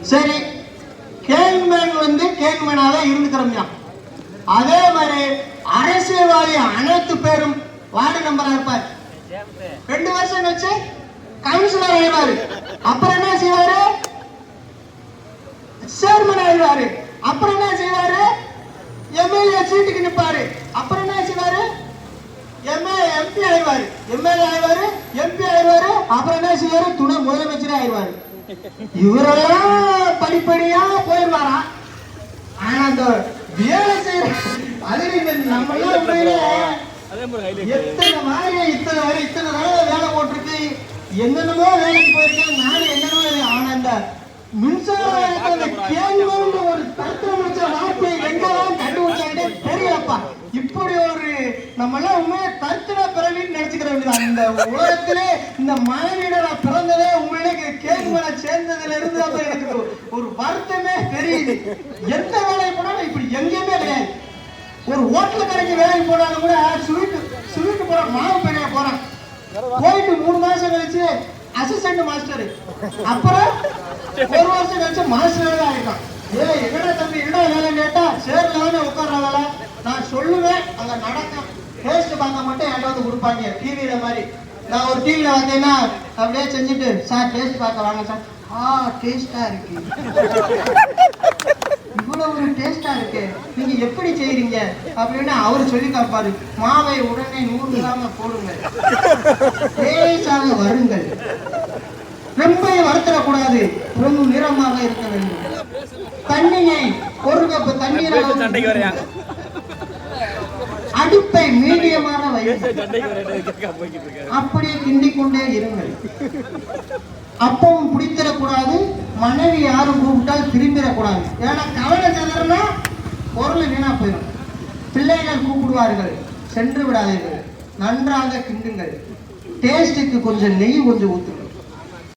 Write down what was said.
சரி கேங்மேன் வந்து கேங்மேனாவே இருந்துக்கிறோம்யா அதே மாதிரி அரசியல்வாதி அனைத்து பேரும் வார்டு நம்பரா இருப்பார். ரெண்டு வருஷம் கழிச்சு கவுன்சிலர் ஆயிடுவாரு. அப்புறம் என்ன செய்வாரு? சேர்மன் ஆயிடுவாரு. அப்புறம் என்ன செய்வாரு? எம்எல்ஏ சீட்டுக்கு நிப்பாரு. அப்புறம் என்ன செய்வாரு? எம்ஏ எம்பி ஆயிடுவாரு. எம்எல்ஏ ஆயிடுவாரு எம்பி ஆயிடுவாரு. அப்புறம் என்ன செய்வாரு? துணை முதலமைச்சரே ஆயிடுவாரு. இவரெல்லாம் படிப்படியா போயிடுவாரா? ஆனா அந்த வேலை செய்யற அது இந்த நம்ம எத்தனை மாதிரி இத்தனை வரை இத்தனை தடவை வேலை போட்டிருக்கு? என்னென்னமோ வேலைக்கு போயிருக்கேன் நானும் என்னென்னமோ ஆனா மின்சார அந்த கேள்வின்ற ஒரு தத்துவ முடிச்ச வார்த்தையை எங்கெல்லாம் கண்டுபிடிச்சாங்கன்னே தெரியலப்பா இப்படி ஒரு நம்ம எல்லாம் உண்மையா தர்த்தன பிறவின்னு நினைச்சுக்கிற இந்த உலகத்திலே இந்த மாநில பிறந்ததே உங்களுக்கு கேள்விகளை சேர்ந்ததுல இருந்து அப்ப எனக்கு ஒரு- வருத்தமே தெரியுது. எந்த வேலைக்கு போனாலும் இப்படி எங்கேயுமே கிடையாது. ஒரு ஹோட்டல் கடைக்கு வேலைக்கு போனாலும் கூட ஸ்வீட் ஸ்வீட் போற மாவு பெரிய போறான். போயிட்டு மூணு மாசம் கழிச்சு அசிஸ்டன்ட் மாஸ்டர் அப்புறம் ஒரு வருஷம் கழிச்சு மாஸ்டர் தான் ஆயிட்டான் ஏ என்னடா தம்பி என்னடா வேலை கேட்டா சரி தானே உட்கார்ற வேலை நான் சொல்லுவேன் அங்க நடக்கும் டேஸ்ட் பார்க்க மட்டும் என்கிட்ட வந்து கொடுப்பாங்க. டிவியில மாதிரி. நான் ஒரு டிவியில வந்தேன்னா அப்படியே செஞ்சுட்டு சார் டேஸ்ட் பார்க்க வாங்க சார். ஆ டேஸ்டா இருக்கு. இவ்வளவு ஒரு டேஸ்டா இருக்கு. நீங்க எப்படி செய்யறீங்க அப்படின்னு அவரு சொல்லி காப்பாரு மாவை உடனே நூறு கிராம போடுங்க. லேசாக வருங்கள் ரொம்ப வருத்தரக்கூடாது ரொம்ப நிறமாக இருக்க வேண்டும். தண்ணியை ஒரு கப்பு தண்ணீரை சண்டைக்கு அடுப்பை மீடியமான இருக்காரு? அப்படியே கிண்டிக் கொண்டே இருங்கள். அப்பவும் பிடித்திடக்கூடாது மனைவி யாரும் கூப்பிட்டால் திரும்பிடக்கூடாது. ஏன்னா கவலை செதறனா பொருள் வீணா போயிடும். பிள்ளைகள் கூப்பிடுவார்கள் சென்று விடாதீர்கள். நன்றாக கிண்டுங்கள். டேஸ்டுக்கு கொஞ்சம் நெய் கொஞ்சம் ஊற்றுங்க